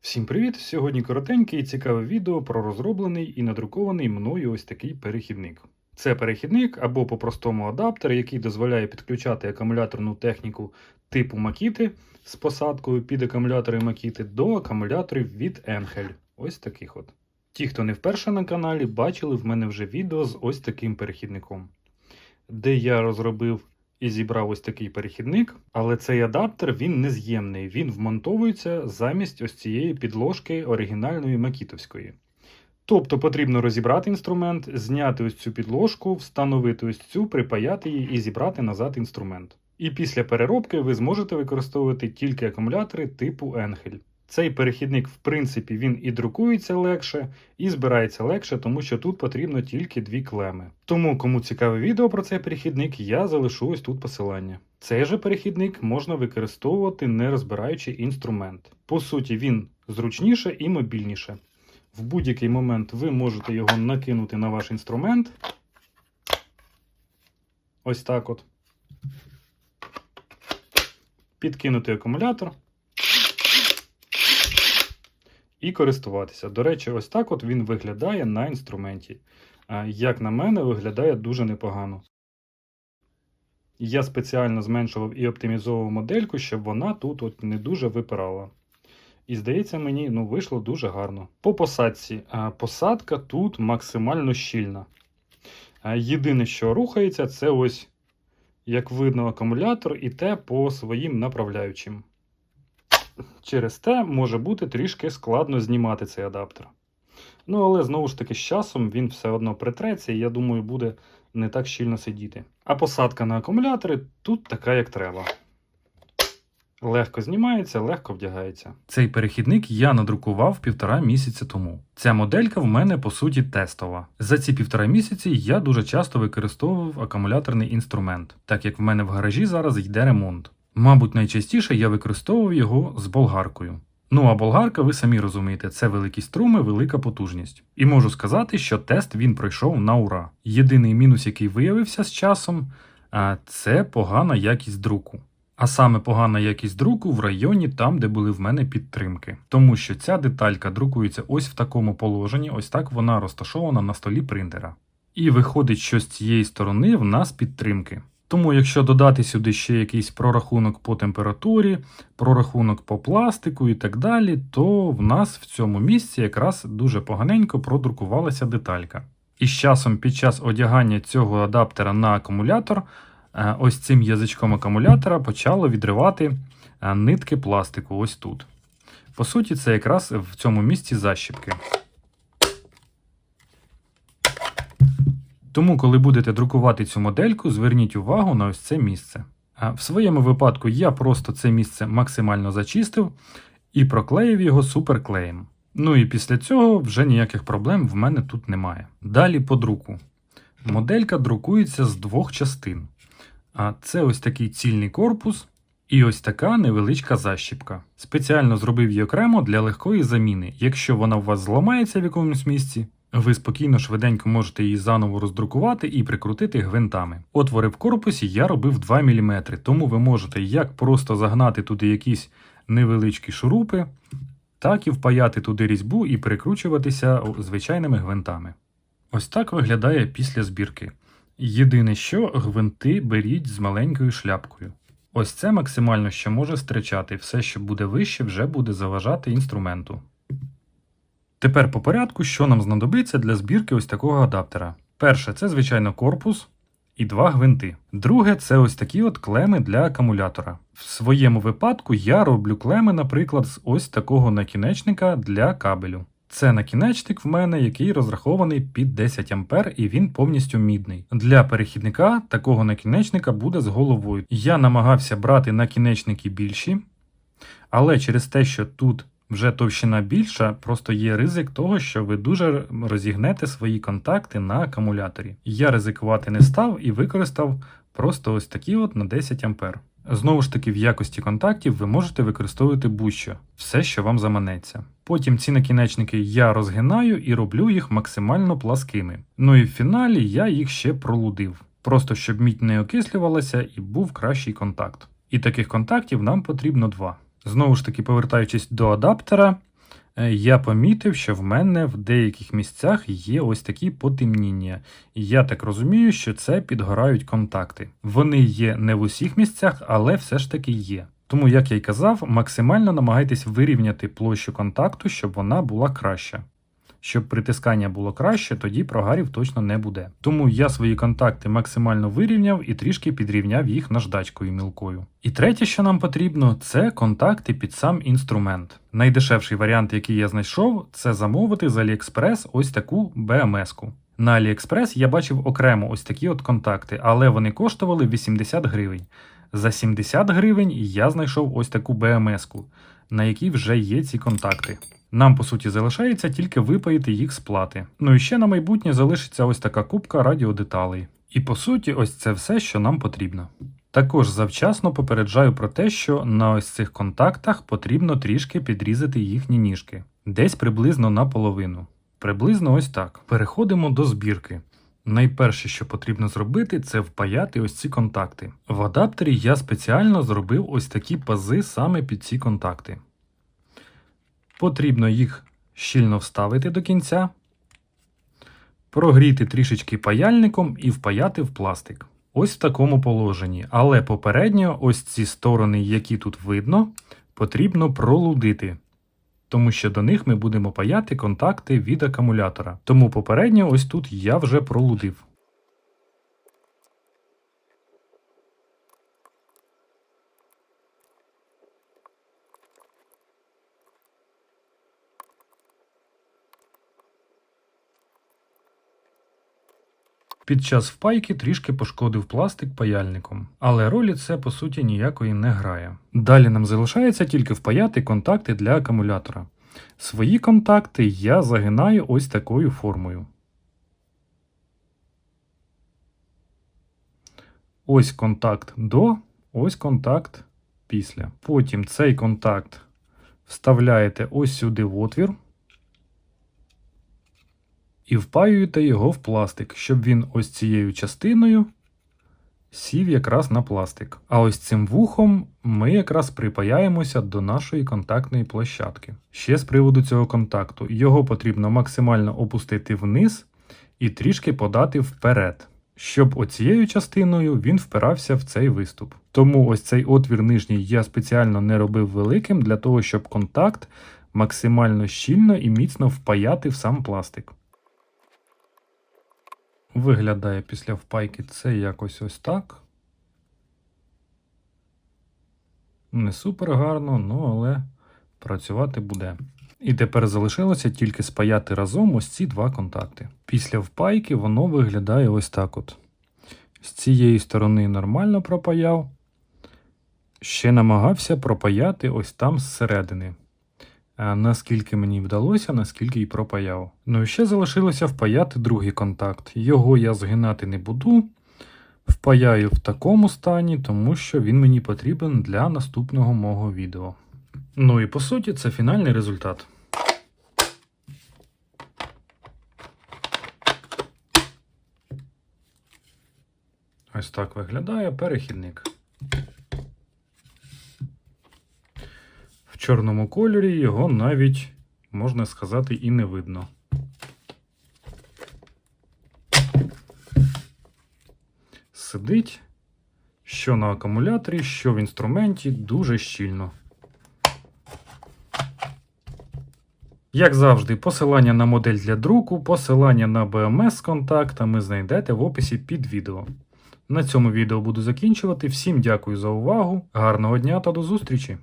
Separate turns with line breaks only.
Всім привіт! Сьогодні коротеньке і цікаве відео про розроблений і надрукований мною ось такий перехідник. Це перехідник або по-простому адаптер, який дозволяє підключати акумуляторну техніку типу Makiti з посадкою під акумулятори Makiti до акумуляторів від Encel. Ось таких от. Ті, хто не вперше на каналі, бачили в мене вже відео з ось таким перехідником, де я розробив і зібрав ось такий перехідник, але цей адаптер він нез'ємний, він вмонтовується замість ось цієї підложки оригінальної макітовської. Тобто потрібно розібрати інструмент, зняти ось цю підложку, встановити ось цю, припаяти її і зібрати назад інструмент. І після переробки ви зможете використовувати тільки акумулятори типу Encel. Цей перехідник, в принципі, він і друкується легше, і збирається легше, тому що тут потрібно тільки дві клеми. Тому, кому цікаве відео про цей перехідник, я залишу ось тут посилання. Цей же перехідник можна використовувати не розбираючи інструмент. По суті, він зручніше і мобільніше. В будь-який момент ви можете його накинути на ваш інструмент. Ось так от. Підкинути акумулятор і користуватися. До речі, ось так от він виглядає на інструменті. Як на мене, виглядає дуже непогано. Я спеціально зменшував і оптимізовував модельку, щоб вона тут от не дуже випирала. І здається, мені ну, вийшло дуже гарно. По посадці. Посадка тут максимально щільна. Єдине, що рухається, це ось, як видно, акумулятор і те по своїм направляючим. Через те може бути трішки складно знімати цей адаптер. Ну, але знову ж таки, з часом він все одно притреться, і я думаю, буде не так щільно сидіти. А посадка на акумулятори тут така, як треба. Легко знімається, легко вдягається. Цей перехідник я надрукував півтора місяця тому. Ця моделька в мене по суті тестова. За ці півтора місяці я дуже часто використовував акумуляторний інструмент, так як в мене в гаражі зараз йде ремонт. Мабуть, найчастіше я використовував його з болгаркою. Ну а болгарка, ви самі розумієте, це великі струми, велика потужність. І можу сказати, що тест він пройшов на ура. Єдиний мінус, який виявився з часом, це погана якість друку. А саме погана якість друку в районі там, де були в мене підтримки. Тому що ця деталька друкується ось в такому положенні, ось так вона розташована на столі принтера. І виходить, що з цієї сторони в нас підтримки. Тому, якщо додати сюди ще якийсь прорахунок по температурі, прорахунок по пластику і так далі, то в нас в цьому місці якраз дуже поганенько продрукувалася деталька. І з часом під час одягання цього адаптера на акумулятор, е, ось цим язичком акумулятора почало відривати е, нитки пластику ось тут. По суті, це якраз в цьому місці защіпки. Тому, коли будете друкувати цю модельку, зверніть увагу на ось це місце. А в своєму випадку я просто це місце максимально зачистив і проклеїв його суперклеєм. Ну і після цього вже ніяких проблем в мене тут немає. Далі по друку. Моделька друкується з двох частин. А це ось такий цільний корпус і ось така невеличка защіпка. Спеціально зробив її окремо для легкої заміни. Якщо вона у вас зламається в якомусь місці, ви спокійно швиденько можете її заново роздрукувати і прикрутити гвинтами. Отвори в корпусі я робив 2 мм, тому ви можете як просто загнати туди якісь невеличкі шурупи, так і впаяти туди різьбу і прикручуватися звичайними гвинтами. Ось так виглядає після збірки. Єдине, що гвинти беріть з маленькою шляпкою. Ось це максимально що може стричати, все, що буде вище, вже буде заважати інструменту. Тепер по порядку, що нам знадобиться для збірки ось такого адаптера. Перше, це, звичайно, корпус і два гвинти. Друге, це ось такі от клеми для акумулятора. В своєму випадку я роблю клеми, наприклад, з ось такого накінечника для кабелю. Це накінечник в мене, який розрахований під 10 А і він повністю мідний. Для перехідника такого накінечника буде з головою. Я намагався брати накінечники більші, але через те, що тут вже товщина більша, просто є ризик того, що ви дуже розігнете свої контакти на акумуляторі. Я ризикувати не став і використав просто ось такі от на 10 А. Знову ж таки, в якості контактів ви можете використовувати будь-що, все, що вам заманеться. Потім ці накінечники я розгинаю і роблю їх максимально пласкими. Ну і в фіналі я їх ще пролудив, просто щоб мідь не окислювалася і був кращий контакт. І таких контактів нам потрібно два. Знову ж таки, повертаючись до адаптера, е, я помітив, що в мене в деяких місцях є ось такі потемніння. І я так розумію, що це підгорають контакти. Вони є не в усіх місцях, але все ж таки є. Тому, як я й казав, максимально намагайтесь вирівняти площу контакту, щоб вона була краща. Щоб притискання було краще, тоді прогарів точно не буде. Тому я свої контакти максимально вирівняв і трішки підрівняв їх наждачкою мілкою. І третє, що нам потрібно, це контакти під сам інструмент. Найдешевший варіант, який я знайшов, це замовити з AliExpress ось таку BMS-ку. На AliExpress я бачив окремо ось такі от контакти, але вони коштували 80 гривень. За 70 гривень я знайшов ось таку BMS-ку, на якій вже є ці контакти. Нам, по суті, залишається тільки випаїти їх з плати. Ну і ще на майбутнє залишиться ось така кубка радіодеталей. І по суті, ось це все, що нам потрібно. Також завчасно попереджаю про те, що на ось цих контактах потрібно трішки підрізати їхні ніжки, десь приблизно наполовину. Приблизно ось так. Переходимо до збірки. Найперше, що потрібно зробити, це впаяти ось ці контакти. В адаптері я спеціально зробив ось такі пази саме під ці контакти. Потрібно їх щільно вставити до кінця, прогріти трішечки паяльником і впаяти в пластик. Ось в такому положенні. Але попередньо ось ці сторони, які тут видно, потрібно пролудити. Тому що до них ми будемо паяти контакти від акумулятора. Тому попередньо ось тут я вже пролудив. Під час впайки трішки пошкодив пластик паяльником, але ролі це по суті ніякої не грає. Далі нам залишається тільки впаяти контакти для акумулятора. Свої контакти я загинаю ось такою формою. Ось контакт до, ось контакт після. Потім цей контакт вставляєте ось сюди в отвір і впаюєте його в пластик, щоб він ось цією частиною сів якраз на пластик. А ось цим вухом ми якраз припаяємося до нашої контактної площадки. Ще з приводу цього контакту, його потрібно максимально опустити вниз і трішки подати вперед. Щоб оцією частиною він впирався в цей виступ. Тому ось цей отвір нижній я спеціально не робив великим для того, щоб контакт максимально щільно і міцно впаяти в сам пластик. Виглядає після впайки це якось ось так. Не супер гарно, ну але працювати буде. І тепер залишилося тільки спаяти разом ось ці два контакти. Після впайки воно виглядає ось так от. З цієї сторони нормально пропаяв. Ще намагався пропаяти ось там зсередини. Наскільки мені вдалося, наскільки й пропаяв. Ну і ще залишилося впаяти другий контакт. Його я згинати не буду. Впаяю в такому стані, тому що він мені потрібен для наступного мого відео. Ну і по суті, це фінальний результат. Ось так виглядає перехідник. В чорному кольорі його навіть, можна сказати, і не видно. Сидить, що на акумуляторі, що в інструменті, дуже щільно. Як завжди, посилання на модель для друку, посилання на BMS з контактами знайдете в описі під відео. На цьому відео буду закінчувати. Всім дякую за увагу, гарного дня та до зустрічі!